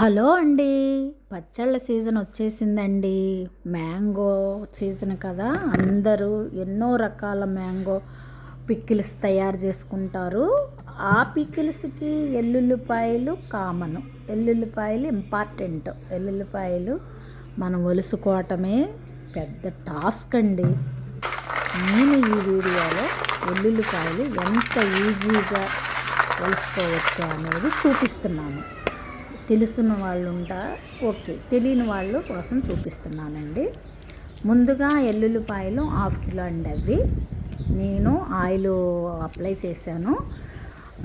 Hello అండి. పచ్చళ్ళ season వచ్చేసిందండి. మ్యాంగో సీజన్ కదా. అందరూ ఎన్నో రకాల మ్యాంగో పిక్కిల్స్ తయారు చేసుకుంటారు. ఆ పిక్కిల్స్కి ఎల్లుల్లిపాయలు కామన్. ఎల్లుల్లిపాయలు ఇంపార్టెంట్. ఎల్లుల్లిపాయలు మనం ఒలుసుకోవటమే పెద్ద టాస్క్ అండి. నేను ఈ వీడియోలో వెల్లుల్లిపాయలు ఎంత ఈజీగా ఒలుసుకోవచ్చు అనేది చూపిస్తున్నాను. తెలుసున్న వాళ్ళు ఉంటా ఓకే. తెలియని వాళ్ళు కోసం చూపిస్తున్నానండి. ముందుగా ఎల్లుల్లిపాయలు హాఫ్ కిలో అండి అవి. నేను ఆయిల్ అప్లై చేశాను.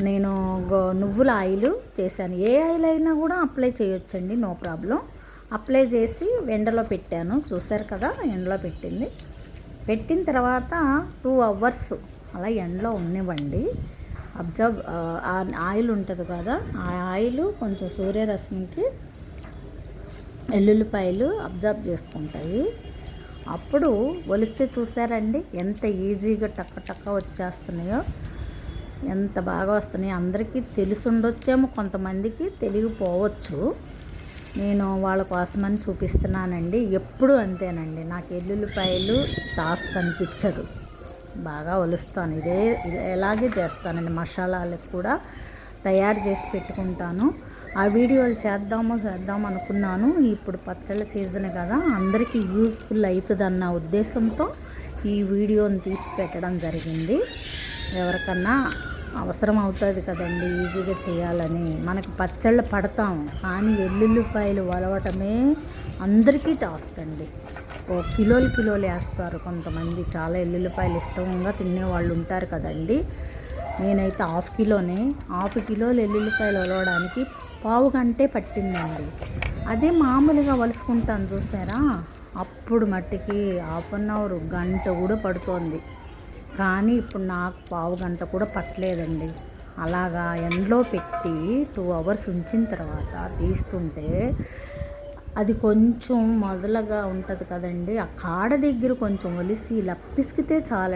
నేను గో- నువ్వుల ఆయిల్ చేశాను. ఏ ఆయిల్ అయినా కూడా అప్లై చేయొచ్చండి నో ప్రాబ్లం. అప్లై చేసి ఎండలో పెట్టాను. చూసారు కదా ఎండలో పెట్టింది. పెట్టిన తర్వాత టూ అవర్స్ అలా ఎండలో ఉన్నివ్వండి అబ్జర్వ్ ఆ ఆయిల్ ఉంటుంది కదా ఆ ఆయిల్ కొంచెం సూర్యరశ్మికి ఎల్లుల్లిపాయలు అబ్జర్వ్ చేసుకుంటాయి. అప్పుడు ఒలిస్తే చూసారండి ఎంత ఈజీగా టక్క టక్క వచ్చేస్తున్నాయో ఎంత బాగా వస్తున్నాయో అందరికీ తెలిసి ఉండొచ్చేమో కొంతమందికి తెలియపోవచ్చు నేను వాళ్ళ కోసమని చూపిస్తున్నానండి ఎప్పుడు అంతేనండి నాకు ఎల్లుల్లిపాయలు టాస్క్ అనిపించదు బాగా ఒలుస్తాను. ఇదే ఇదే ఎలాగే చేస్తానండి. మసాలాలు కూడా తయారు చేసి పెట్టుకుంటాను. ఆ వీడియోలు చేద్దామో చేద్దాం అనుకున్నాను. ఇప్పుడు పచ్చళ్ళ సీజన్ కదా. అందరికీ యూస్ఫుల్ అవుతుందన్న ఉద్దేశంతో ఈ వీడియోని తీసి పెట్టడం జరిగింది. ఎవరికన్నా అవసరం అవుతుంది కదండి ఈజీగా చేయాలని. మనకు పచ్చళ్ళు పడతాం కానీ వెల్లుల్లిపాయలు వలవటమే అందరికీ టాస్క్ అండి. కిలోలు కిలోలు వేస్తారు కొంతమంది. చాలా ఎల్లుల్లిపాయలు ఇష్టంగా తినే వాళ్ళు ఉంటారు కదండి. నేనైతే హాఫ్ కిలోనే. హాఫ్ కిలోలు ఎల్లుల్లిపాయలు ఒలవడానికి పావు గంటే పట్టిందండి. అదే మామూలుగా వలుసుకుంటాను చూసారా? అప్పుడు మట్టికి హాఫ్ అన్ అవర్ గంట కూడా పడుతోంది. కానీ ఇప్పుడు నాకు పావు గంట కూడా పట్టలేదండి. అలాగా ఎండలో పెట్టి టూ అవర్స్ ఉంచిన తర్వాత తీస్తుంటే అది కొంచెం మొదలగా ఉంటుంది కదండి. ఆ కాడ దగ్గర కొంచెం ఒలిసి ఇలా పిసికితే చాలండి.